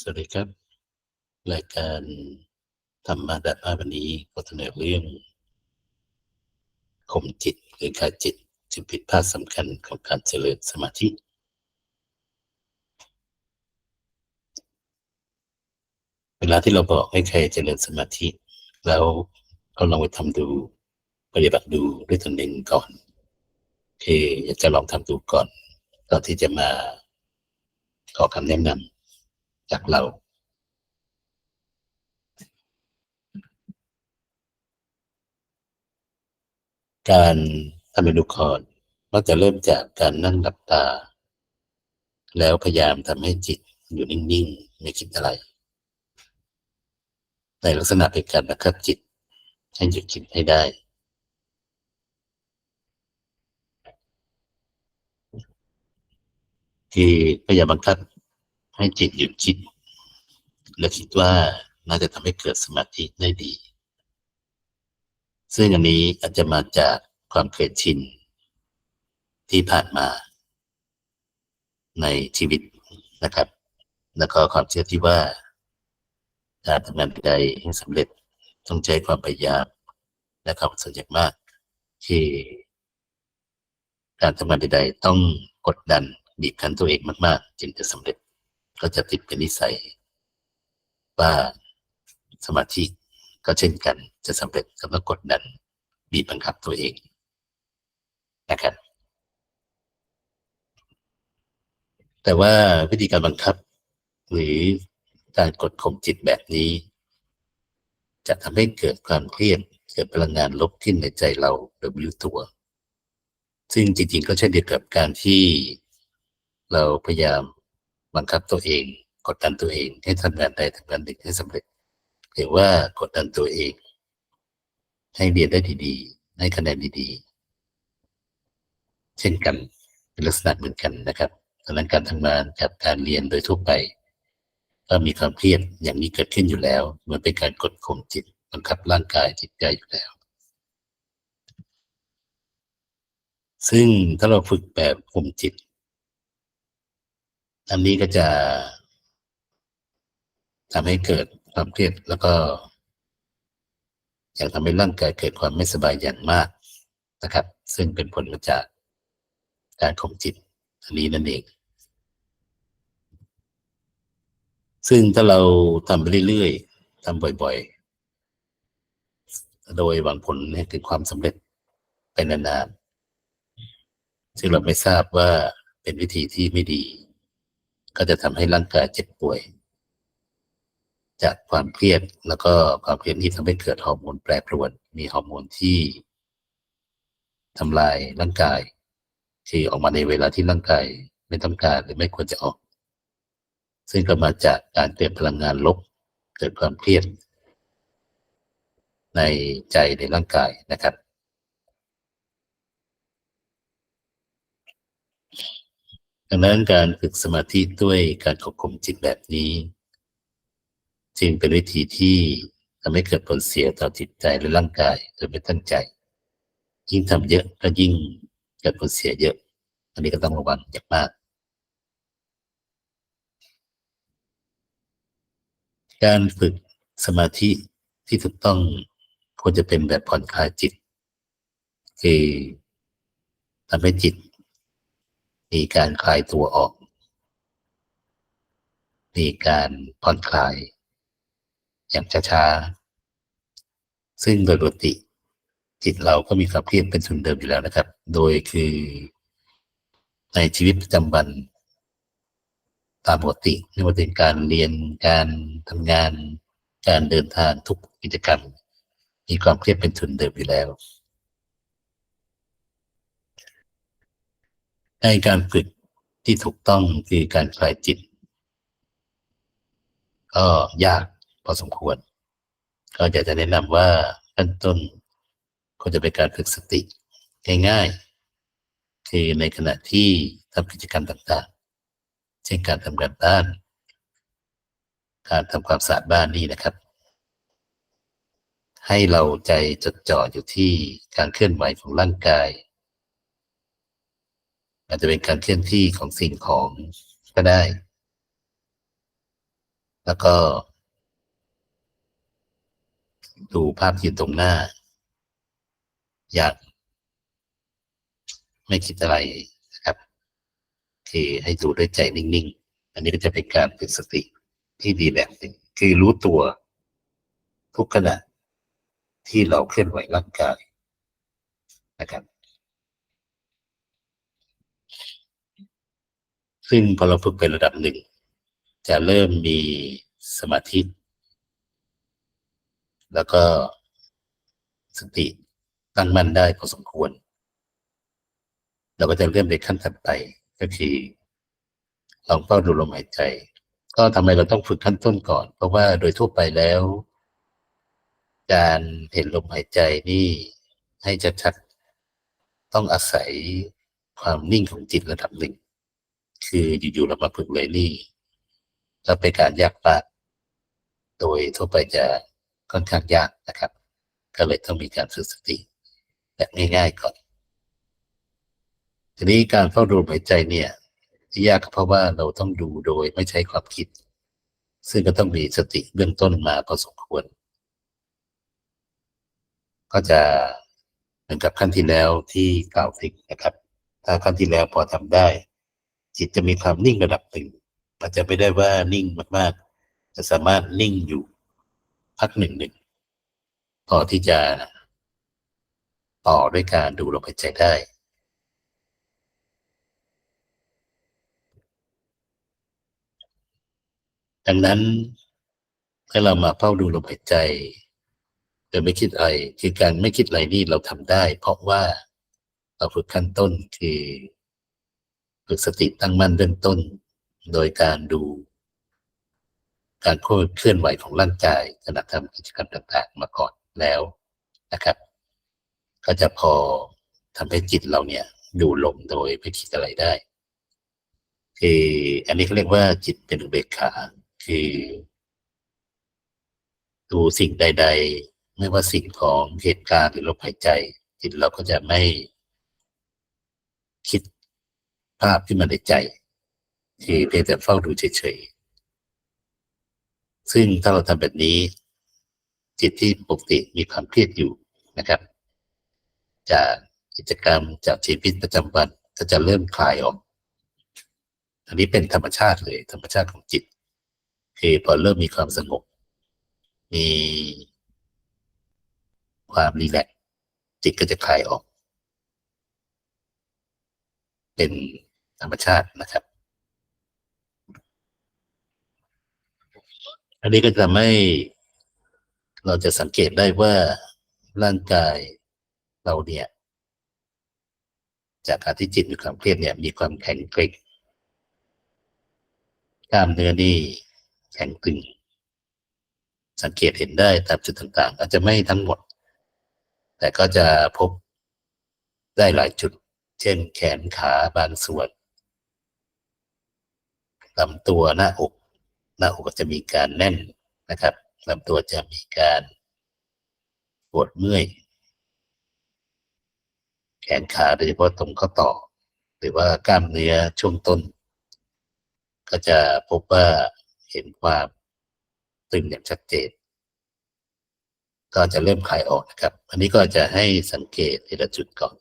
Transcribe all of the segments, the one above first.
สวัสดีครับ รายการธรรมะดัดมาวันนี้ก็เสนอเรื่องข่มจิตหรือขาดจิตจึงผิดพลาดสำคัญของการเจริญสมาธิ เวลาที่เราบอกให้ใครเจริญสมาธิ แล้วก็ลองไปทำดูปฏิบัติดูด้วยตนเองก่อนคืออยากจะลองทำดูก่อนก่อนที่จะมาขอคำแนะนำ จากเรา การทำเมนูคอนมักจะเริ่มจากการนั่งหลับตา แล้วพยายามทำให้จิตอยู่นิ่งๆ ไม่คิดอะไร ในลักษณะเป็นการบังคับจิต ให้หยุดคิดให้ได้คือพยายามบังคับ ให้จิตหยุดคิด และคิดว่าน่าจะทำให้เกิดสมาธิได้ดี ซึ่งอันนี้อาจจะมาจากความเคยชินที่ผ่านมาในชีวิตนะครับ แล้วก็ความเชื่อที่ว่าการทำงานใดให้สำเร็จต้องใช้ความพยายามและความสนใจมาก ที่ การทำงานใดๆต้องกดดันบีบคั้นตัวเองมาก ๆ จึงจะสำเร็จ ก็จะติดเป็นนิสัย ว่าสมาธิก็เช่นกันจะสำเร็จก็ต้องกดดันบีบบังคับตัวเองนะครับแต่ว่าวิธีการบังคับ หรือการกดข่มจิตแบบนี้ จะทำให้เกิดความเครียดเกิดพลังงานลบขึ้นในใจเราโดยไม่รู้ตัว ซึ่งจริงๆก็เช่นเดียวกับการที่เราพยายาม บังคับตัวเอง กดดันตัวเอง ให้ทำงานใดทำงานหนึ่งให้สำเร็จหรือว่ากดดันตัวเอง ให้เรียนได้ดีๆให้คะแนนดีๆ เช่นกันเป็นลักษณะเหมือนกันนะครับดังนั้นการทำงานกับการเรียนโดยทั่วไป ก็มีความเครียดอย่างนี้เกิดขึ้นอยู่แล้วเหมือนเป็นการกดข่มจิตบังคับร่างกายจิตใจอยู่แล้ว ซึ่งถ้าเราฝึกแบบข่มจิต อันนี้ก็จะทำให้เกิดความเครียดแล้วก็ยังทำให้ร่างกายเกิดความไม่สบายอย่างมากนะครับ ซึ่งเป็นผลมาจากการข่มจิต อันนี้นั่นเอง ซึ่งถ้าเราทำไปเรื่อยๆทำบ่อยๆ โดยหวังผลให้เกิดความสำเร็จไปนานๆซึ่งเราไม่ทราบว่าเป็นวิธีที่ไม่ดี ก็จะทำให้ร่างกายเจ็บป่วย จากความเครียดแล้วก็ความเครียดนี้ทำให้เกิดฮอร์โมนแปรปรวน มีฮอร์โมนที่ทำลายร่างกายที่ออกมาในเวลาที่ร่างกายไม่ต้องการหรือไม่ควรจะออก ซึ่งก็มาจากการเกิดพลังงานลบ เกิดความเครียด ในใจในร่างกายนะครับ ดังนั้นการฝึกสมาธิด้วยการควบคุมจิตแบบนี้ จึงเป็นวิธีที่ทำให้เกิดผลเสียต่อจิตใจและร่างกายโดยไม่ตั้งใจ ยิ่งทำเยอะก็ยิ่งเกิดผลเสียเยอะ อันนี้ก็ต้องระวังอย่างมาก การฝึกสมาธิที่ถูกต้องควรจะเป็นแบบผ่อนคลายจิต คือทำให้จิต มีการคลายตัวออก มีการผ่อนคลาย อย่างช้าๆ ซึ่งโดยปกติ จิตเราก็มีความเครียดเป็นทุนเดิมอยู่แล้วนะครับ โดยคือในชีวิตประจำวันตามปกติไม่ว่าเป็นการเรียนการทำงาน การเดินทางทุกกิจกรรม มีความเครียดเป็นทุนเดิมอยู่แล้ว ในการฝึกที่ถูกต้องคือการคลายจิต ก็ยากพอสมควร ก็อยากจะแนะนำว่าขั้นต้นก็จะเป็นการฝึกสติง่ายๆคือในขณะที่ทำกิจกรรมต่างๆ เช่นการทำงานบ้าน การทำความสะอาดบ้านนี่นะครับ ให้เราใจจดจ่ออยู่ที่การเคลื่อนไหวของร่างกาย อาจจะเป็นการเคลื่อนที่ของสิ่งของก็ได้ แล้วก็ ดูภาพที่ตรงหน้า อยาก ไม่คิดอะไรนะครับคือให้ดูด้วยใจนิ่ง ๆ อันนี้ก็จะเป็นการฝึกสติที่ดีแบบหนึ่งคือรู้ตัวทุกขณะที่เราเคลื่อนไหวร่างกายนะครับ ซึ่งพอเราฝึกเป็นระดับหนึ่ง จะเริ่มมีสมาธิ แล้วก็สติตั้งมั่นได้พอสมควร เราก็จะเริ่มในขั้นถัดไปก็คือลองเฝ้าดูลมหายใจ ก็ทำไมเราต้องฝึกขั้นต้นก่อน เพราะว่าโดยทั่วไปแล้ว การเห็นลมหายใจนี่ให้ชัดๆต้องอาศัยความนิ่งของจิตระดับหนึ่ง คืออยู่ๆเรามาฝึกเลยนี่จะเป็นการยากมากโดยทั่วไปจะค่อนข้างยากนะครับ ก็เลยต้องมีการฝึกสติแบบง่ายๆก่อน ทีนี้การเฝ้าดูหายใจเนี่ยที่ยากก็เพราะว่าเราต้องดูโดยไม่ใช้ความคิด ซึ่งก็ต้องมีสติเบื้องต้นมาพอสมควร ก็จะเหมือนกับขั้นที่แล้วที่กล่าวถึงนะครับ ถ้าขั้นที่แล้วพอทำได้ จิตจะมีความนิ่งระดับหนึ่งอาจจะไม่ได้ว่านิ่งมากๆ จะสามารถนิ่งอยู่พักหนึ่งหนึ่งพอที่จะต่อด้วยการดูลมหายใจได้ ดังนั้นให้เรามาเฝ้าดูลมหายใจโดยไม่คิดอะไรคือการไม่คิดอะไรนี่เราทำได้ เพราะว่าเราฝึกขั้นต้นคือ ฝึกสติตั้งมั่นเบื้องต้น โดยการดู การเคลื่อนไหวของร่างกายขณะทำกิจกรรมต่างๆ มาก่อนแล้วนะครับ ก็จะพอทำให้จิตเราเนี่ยดูลมโดยไม่คิดอะไรได้คืออันนี้เขาเรียกว่าจิตเป็นอุเบกขา คือ ดูสิ่งใด ๆ ไม่ว่าสิ่งของเหตุการณ์หรือลมหายใจ จิตเราก็จะไม่คิด ภาพที่มันในใจ ที่เพียงแต่เฝ้าดูเฉยๆซึ่งถ้าเราทำแบบนี้ จิตที่ปกติมีความเครียดอยู่นะครับ จากกิจกรรมจากชีวิตประจำวันก็จะเริ่มคลายออก อันนี้เป็นธรรมชาติเลย ธรรมชาติของจิตคือพอเริ่มมีความสงบ มีความรีแลกจิตก็จะคลายออก เป็น ธรรมชาตินะครับ อันนี้ก็จะไม่เราจะสังเกตได้ว่าร่างกายเราเนี่ย จากการที่จิตมีความเครียดเนี่ย มีความแข็งเกร็งกล้ามเนื้อนี่แข็งตึง สังเกตเห็นได้ตามจุดต่างๆ อาจจะไม่ทั้งหมด แต่ก็จะพบได้หลายจุด เช่นแขนขาบางส่วน ลำตัวหน้าอก หน้าอกก็จะมีการแน่นนะครับลำตัวจะมีการปวดเมื่อย แขนขาโดยเฉพาะตรงข้อต่อ หรือว่ากล้ามเนื้อช่วงต้น ก็จะพบว่าเห็นความตึงอย่างชัดเจน ก็จะเริ่มคลายออกนะครับ อันนี้ก็จะให้สังเกตทีละจุดก่อน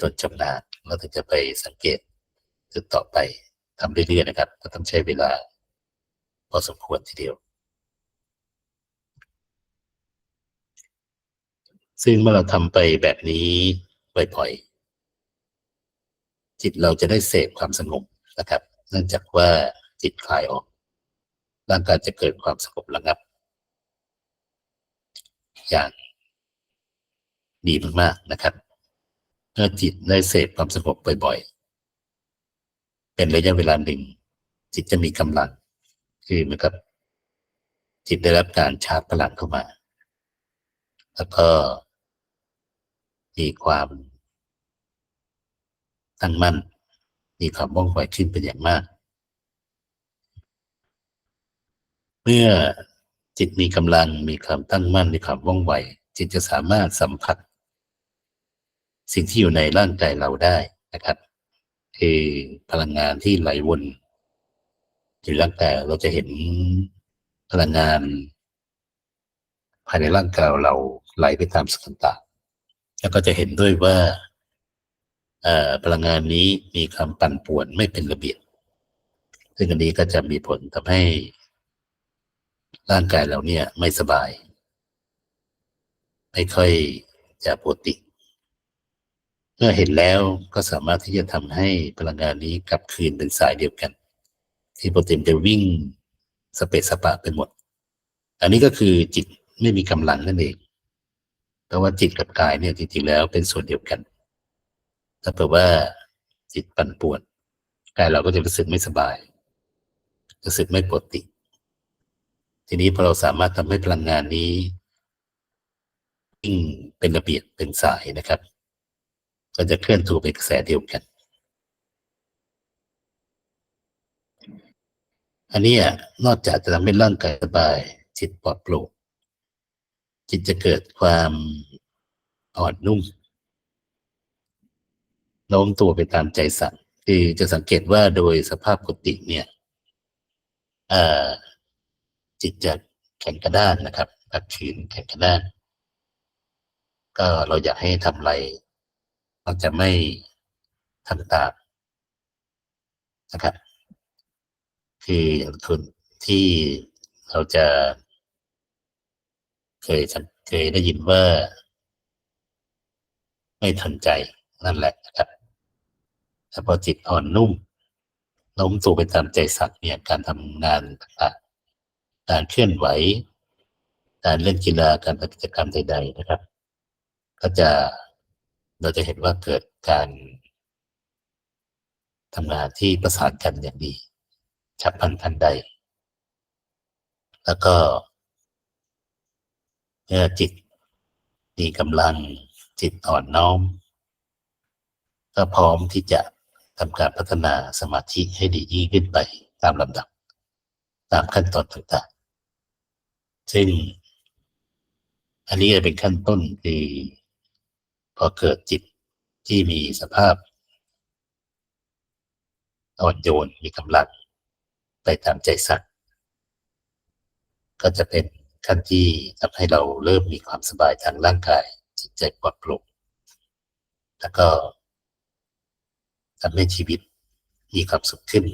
จนชำนาญเราถึงจะไปสังเกตจุดต่อไป ทำเรื่อยๆนะครับ ก็ต้องใช้เวลา พอสมควรทีเดียว ซึ่งเมื่อเราทำไปแบบนี้บ่อยๆจิตเราจะได้เสพความสงบนะครับ เนื่องจากว่าจิตคลายออก ร่างกายจะเกิดความสงบระงับ อย่างดีมากๆนะครับ เมื่อจิตได้เสพความสงบบ่อยๆ เป็นระยะเวลาหนึ่งจิตจะมีกำลัง คือเหมือนกับ จิตได้รับการชาร์จพลังเข้ามา แล้วก็มีความตั้งมั่น มีความว่องไวขึ้นเป็นอย่างมาก เมื่อจิตมีกำลังมีความตั้งมั่นมีความว่องไว จิตจะสามารถสัมผัส สิ่งที่อยู่ในร่างกายเราได้นะครับ คือพลังงานที่ไหลวนที่ร่างกายเราจะเห็นพลังงาน ภายในร่างกายเราไหลไปตามส่วนต่างๆแล้วก็จะเห็นด้วยว่าพลังงานนี้มีความปั่นป่วนไม่เป็นระเบียบ ซึ่งอันนี้ก็จะมีผลทำให้ ร่างกายเราเนี่ยไม่สบาย ไม่ค่อยจะปกติ เมื่อเห็นแล้วก็สามารถที่จะทำให้พลังงานนี้กลับคืนเป็นสายเดียวกัน ที่โปกติมันจะวิ่งสเปซสปะไปหมด อันนี้ก็คือจิตไม่มีกำลังนั่นเองเพราะว่าจิตกับกายเนี่ยจริงๆแล้วเป็นส่วนเดียวกัน ถ้าเผื่อว่าจิตปั่นป่วนกายเราก็จะรู้สึกไม่สบาย รู้สึกไม่ปกติ ทีนี้พอเราสามารถทำให้พลังงานนี้วิ่งเป็นระเบียบเป็นสายนะครับ ก็จะเคลื่อนตัวไปกระแสเดียวกัน อันนี้อะนอกจากจะทำให้ร่างกายสบาย จิตปลอดโปร่งจิตจะเกิดความอ่อนนุ่มโน้มตัวไปตามใจสั่งคือจะสังเกตว่าโดยสภาพปกติเนี่ยอ่อจิตจะแข็งกระด้านนะครับอักขืนแข็งกระด้าน ก็เราอยากให้ทำอะไร ราจะไม่ทำตามนะครับ คืออย่างคนที่เราจะ เคยเคยได้ยินว่า ไม่ทันใจนั่นแหละนะครับแต่พอจิตอ่อนนุ่มน้มตัวไปตามใจสัตว์เนี่ยการทำงานต่างการเคลื่อนไหว การเล่นกีฬาการทำกิจกรรมใดๆนะครับ ก็จะ เราจะเห็นว่าเกิดการทำงานที่ประสานกันอย่างดี ฉับพลันทันใด แล้วก็เมื่อจิตมีกำลังจิตอ่อนน้อม ก็พร้อมที่จะทำการพัฒนาสมาธิให้ดียิ่งขึ้นไปตามลำดับ ตามขั้นตอนต่างๆ ซึ่ง อันนี้จะเป็นขั้นต้นคือ พอเกิดจิตที่มีสภาพอ่อนโยนมีกำลังไปตามใจสัตว์ ก็จะเป็นขั้นที่ทำให้เราเริ่มมีความสบายทางร่างกาย จิตใจปลอดโปร่งแล้วก็ทำให้ชีวิตมีความสุขขึ้น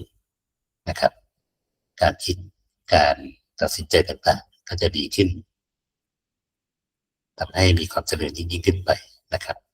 นะครับ การคิดการตัดสินใจต่างๆ ก็จะดีขึ้นทำให้มีความเจริญยิ่งขึ้นไป นะครับ